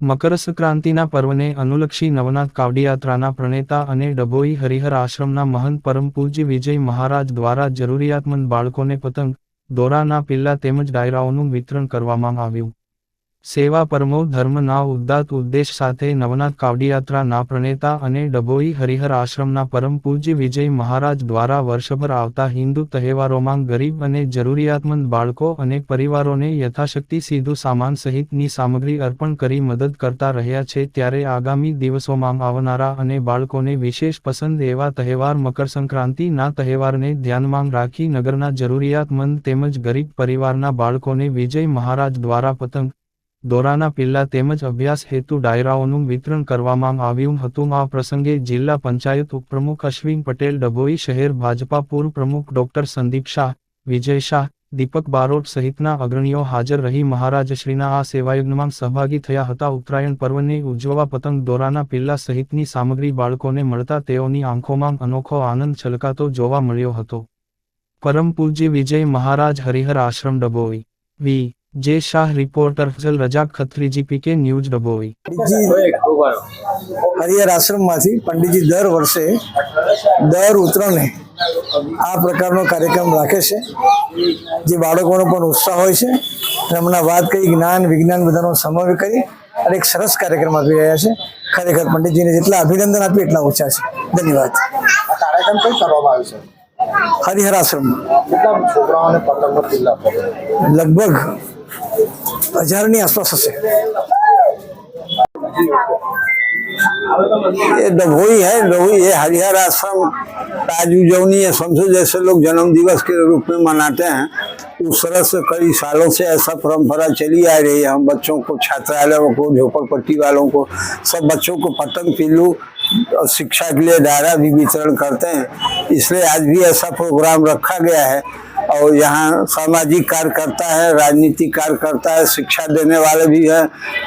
મકર સંક્રાંતિના પર્વને અનુલક્ષી નવનાથ કાવડિયાત્રાના પ્રણેતા અને ડભોઈ હરિહર આશ્રમના મહંત પરમ પૂજ્ય વિજય મહારાજ દ્વારા જરૂરિયાતમંદ બાળકોને પતંગ, દોરાના પિલ્લા તેમજ ડાયરાઓનું વિતરણ કરવામાં આવ્યું. સેવા પરમો ધર્મના ઉદ્દાત ઉદ્દેશ સાથે નવનાથ કાવડિયાત્રાના પ્રણેતા અને ડભોઈ હરિહર આશ્રમના પરમ પૂજ્ય વિજય મહારાજ દ્વારા વર્ષભર આવતા હિન્દુ તહેવારોમાં ગરીબ અને જરૂરિયાતમંદ બાળકો અને પરિવારોને યથાશક્તિ સીધું સામાન સહિતની સામગ્રી અર્પણ કરી મદદ કરતા રહ્યા છે ત્યારે આગામી દિવસોમાં આવનારા અને બાળકોને વિશેષ પસંદ એવા તહેવાર મકરસંક્રાંતિના તહેવારને ધ્યાનમાં રાખી નગરના જરૂરિયાતમંદ તેમજ ગરીબ પરિવારના બાળકોને વિજય મહારાજ દ્વારા પતંગ દોરાના પિલ્લા તેમજ અભ્યાસ હેતુ ડાયરાઓનું વિતરણ કરવામાં આવ્યું હતું. આ પ્રસંગે જિલ્લા પંચાયત ઉપપ્રમુખ અશ્વિન પટેલ, ડભોઈ શહેર ભાજપા પૂર્વ પ્રમુખ ડોક્ટર સંદીપ શાહ, વિજય શાહ, દીપક બારોટ સહિતના અગ્રણીઓ હાજર રહી. મહારાજશ્રીના આ સેવાયજ્ઞમાં સહભાગી થયા હતા. ઉત્તરાયણ પર્વને ઉજવવા પતંગ દોરાના પિલ્લા સહિતની સામગ્રી બાળકોને મળતા તેઓની આંખોમાં અનોખો આનંદ છલકાતો જોવા મળ્યો હતો. પરમ પૂજ્ય વિજય મહારાજ Harihar Ashram, Dabhoi. V. J Shah reporter Fazal Razak Khatri GPK news Dabhoi Harihar આશ્રમમાંથી પંડિતજી દર વર્ષે દર ઉત્તરાયણે આ પ્રકારનો કાર્યક્રમ રાખે છે જે બાળકોનો પણ ઉત્સાહ હોય છે. હમણાં વાત કરી જ્ઞાન વિજ્ઞાન બધાનો સમન્વય કરી અને એક સરસ કાર્યક્રમ આપી રહ્યા છે. ખરેખર પંડિતજીને જેટલા અભિનંદન આપી એટલા ઓછા છે. ધન્યવાદ. કાર્યક્રમ કઈ કરવામાં આવ્યો છે? હરિહર આશ્રમ. લગભગ હજારની આસપાસ હશે ये डभोई है डभोई ये हरिहर आश्रम आज उजवनी है समझो जैसे लोग जन्म दिवस के रूप में मनाते हैं उस तरह से कई सालों से ऐसा परंपरा चली आ रही है हम बच्चों को छात्रालयों को झोपड़पट्टी वालों को सब बच्चों को पतंग पिल्लू और शिक्षा के लिए दायरा भी वितरण करते हैं इसलिए आज भी ऐसा प्रोग्राम रखा गया है और यहाँ सामाजिक कार्यकर्ता है राजनीतिक कार्यकर्ता है शिक्षा देने वाले भी हैं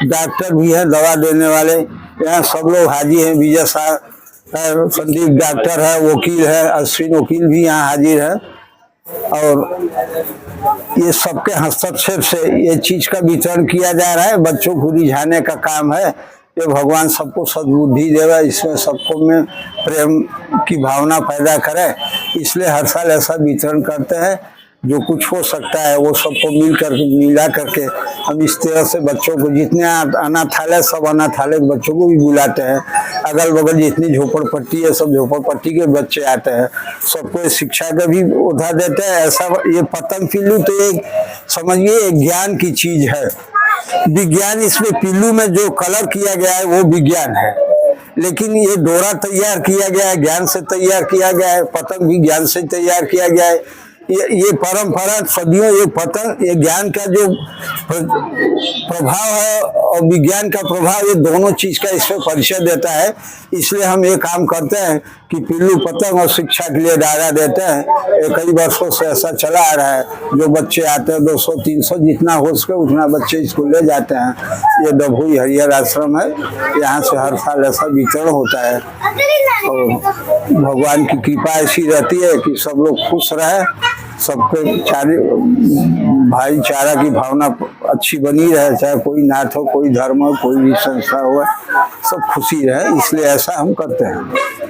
डॉक्टर भी हैं दवा देने वाले। यहाँ सब लोग हाजिर हैं विजय शाह है, संदीप डॉक्टर है वकील है अश्विन वकील भी यहाँ हाजिर है। और ये सबके हस्तक्षेप से ये चीज़ का वितरण किया जा रहा है बच्चों को रिझाने का काम है। ये भगवान सबको सद्बुद्धि देवे, इसमें सबको में प्रेम की भावना पैदा करे। इसलिए हर साल ऐसा वितरण करते हैं, जो कुछ हो सकता है, वो सबको मिल कर मिला करके हम इस तरह से बच्चों को, जितने अनाथालय, सब अनाथालय के बच्चों को भी बुलाते हैं। अगल बगल जितनी झोपड़पट्टी है, सब झोपड़पट्टी के बच्चे आते हैं। सबको शिक्षा का भी उठा देते हैं। ऐसा ये पतंग पिल्लू तो एक, समझिए, एक ज्ञान की चीज़ है। विज्ञान इसमें पिल्लू में जो कलर किया गया है, वो विज्ञान है। लेकिन ये डोरा तैयार किया गया है, ज्ञान से तैयार किया गया है पतंग भी ज्ञान से तैयार किया गया है। ये ये परंपरा सदियों ये पतंग ये ज्ञान का जो प्रभाव है और विज्ञान का प्रभाव ये दोनों चीज़ का इसमें परिचय देता है। इसलिए हम ये काम करते हैं कि पिल्लू पतंग और शिक्षा के लिए दायरा देते हैं। ये कई वर्षों से ऐसा चला आ रहा है। जो बच्चे आते हैं 200 300 जितना हो सके उतना बच्चे स्कूल ले जाते हैं। ये डभुई हरियर आश्रम है। यहाँ से हर साल ऐसा वितरण होता है। और भगवान की कृपा ऐसी रहती है कि सब लोग खुश रहे। सबके चारे, भाईचारा की भावना अच्छी बनी रहे, चाहे कोई नाथ हो, कोई धर्म हो, कोई भी संस्था हो, सब खुशी रहे, इसलिए ऐसा हम करते हैं।